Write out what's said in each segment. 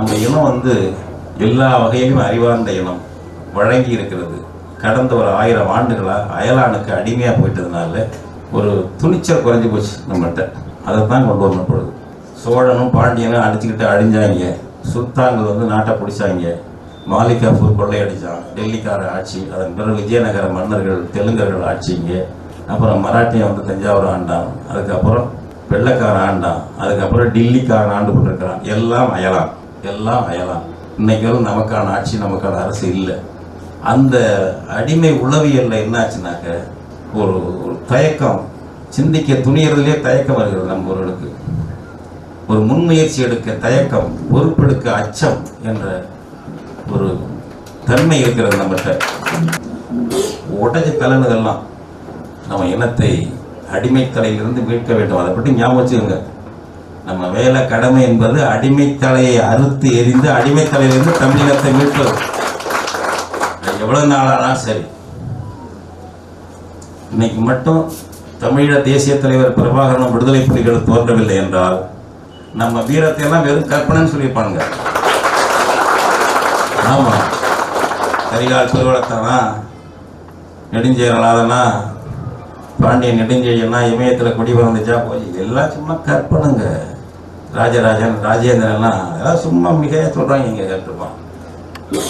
நம்ம இனம் வந்து எல்லா வகையிலும் அறிவார்ந்த இனம் வழங்கி இருக்கிறது. கடந்த ஒரு ஆயிரம் ஆண்டுகளாக அயலானுக்கு அடிமையாக போயிட்டதுனால ஒரு துணிச்சல் குறைஞ்சி போச்சு நம்மகிட்ட அதை தான் கொண்டு வரப்படுது சோழனும் பாண்டியனும் அடிச்சுக்கிட்டு அழிஞ்சாங்க. சுல்தான்கள் வந்து நாட்டை பிடிச்சாங்க. மாலிகாபூர் கொள்ளையடிச்சான். டெல்லிக்கார ஆட்சி அதன் பிறகு விஜயநகர மன்னர்கள் தெலுங்கர்கள் ஆட்சிங்க. அப்புறம் மராட்டியன் வந்து தஞ்சாவூர் ஆண்டான். அதுக்கப்புறம் வெள்ளைக்காரன் ஆண்டான். அதுக்கப்புறம் டில்லிக்காரன் ஆண்டு கொண்டிருக்கிறான் எல்லாம் அயலாம் எல்லாம் அயலாம் இன்னைக்கு வரை நமக்கான ஆட்சி நமக்கான அரசு இல்லை. அந்த அடிமை உளவியலில் என்னாச்சுனாக்க ஒரு ஒரு தயக்கம் சிந்திக்க துணியறதுலே தயக்கம் வருகிறது நம்மவர்களுக்கு ஒரு முன்முயற்சி எடுக்க தயக்கம் பொறுப்பெடுக்க அச்சம் என்ற ஒரு தன்மை இருக்கிறது நம்மகிட்ட. உடஞ்சி கலனுதெல்லாம் நம்ம இனத்தை அடிமை தலையிலிருந்து மீட்க வேண்டும். அதை பற்றி ஞாபகம் வச்சுக்கோங்க. நம்ம வேலை கடமை என்பது அடிமைத்தலையை அறுத்து எரிந்து அடிமைத்தலையிலிருந்து தமிழினத்தை மீட்பது. எவ்வளவு நாளானா சரி. இன்னைக்கு மட்டும் தமிழீழ தேசிய தலைவர் பிரபாகரனும் விடுதலை புலிகள் தோன்றவில்லை என்றால் நம்ம வீரத்தை எல்லாம் வெறும் கற்பனைன்னு சொல்லியிருப்பாங்க ஆமா. கரிகால் பெருவளத்தானா நெடுஞ்செயலாதனா பாண்டியன் நெடுஞ்செழியனா இமயத்தில் குடி வந்துச்சா போய் எல்லாம் சும்மா கற்பனைங்க. ராஜராஜன் ராஜேந்திரன்லாம் அதெல்லாம் சும்மா மிக சொல்கிறாங்க இங்கே கேட்டுருப்பான்.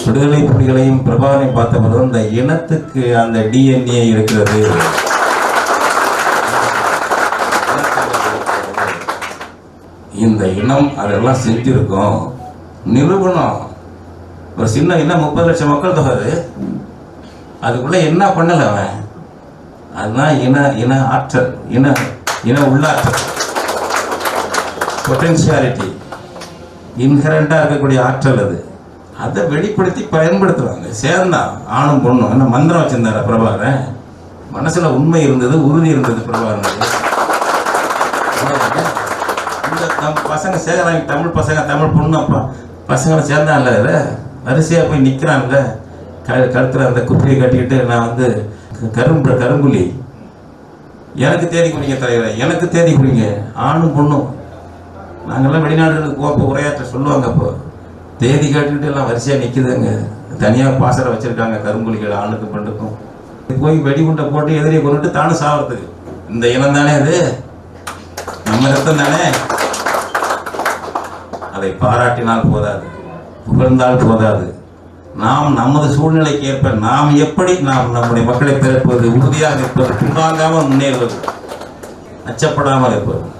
விடுதலை புலிகளையும் பிரபாகரையும் பார்த்த அந்த இனத்துக்கு அந்த டிஎன்ஏ இருக்கிறது. இந்த இனம் அதெல்லாம் செஞ்சுருக்கோம். நிரூபணம் ஒரு சின்ன இனம் முப்பது லட்சம் மக்கள் தொகை அது. அதுக்குள்ள என்ன பண்ணல அவன்? அதுதான் இன இன ஆற்றல் இன இன உள்ளாற்றல். பொட்டென்சியாலிட்டி இன்ஹரண்டாக இருக்கக்கூடிய ஆற்றல் அது. அதை வெளிப்படுத்தி பயன்படுத்துவாங்க சேர்ந்தான் ஆணும் பொண்ணும் என்ன மந்திரம் வச்சிருந்தார பிரபாகரன்? மனசுல உண்மை இருந்தது உறுதி இருந்தது பிரபாகரனுக்கு இந்த நம்ம பசங்க சேகராங்க தமிழ் பசங்க தமிழ் பொண்ணு அப்பா பசங்களை சேர்ந்தான்ல இதில் வரிசையாக போய் நிற்கிறான்ல க கழுத்தில் அந்த குப்பையை கட்டிக்கிட்டு நான் வந்து கரும்பு கரும்புலி எனக்கு தேடி குடிங்க தலைவரே எனக்கு தேடி குடிங்க. ஆணும் பொண்ணும் நாங்கெல்லாம் வெளிநாடுகளுக்கு போக உரையாற்ற சொல்லுவாங்க அப்போ. தேதி கேட்டுக்கிட்டு எல்லாம் வரிசையாக நிற்குதுங்க தனியாக பாசரை வச்சுருக்காங்க கரும்புலிகள் ஆணுக்கு பெண்ணுக்கும். போய் வெடிகுண்டை போட்டு எதிரியை கொண்டுட்டு தானும் சாவறதுக்கு. இந்த இனம் தானே அது நம்ம ரத்தம் தானே? அதை பாராட்டினால் போதாது புகழ்ந்தால் போதாது. நாம் நமது சூழ்நிலைக்கு ஏற்ப நாம் எப்படி நாம் நம்முடைய மக்களை பிறப்பது? உறுதியாக இருப்பது? பின்வாங்காமல் முன்னேறுவது? அச்சப்படாமல் இருப்பது?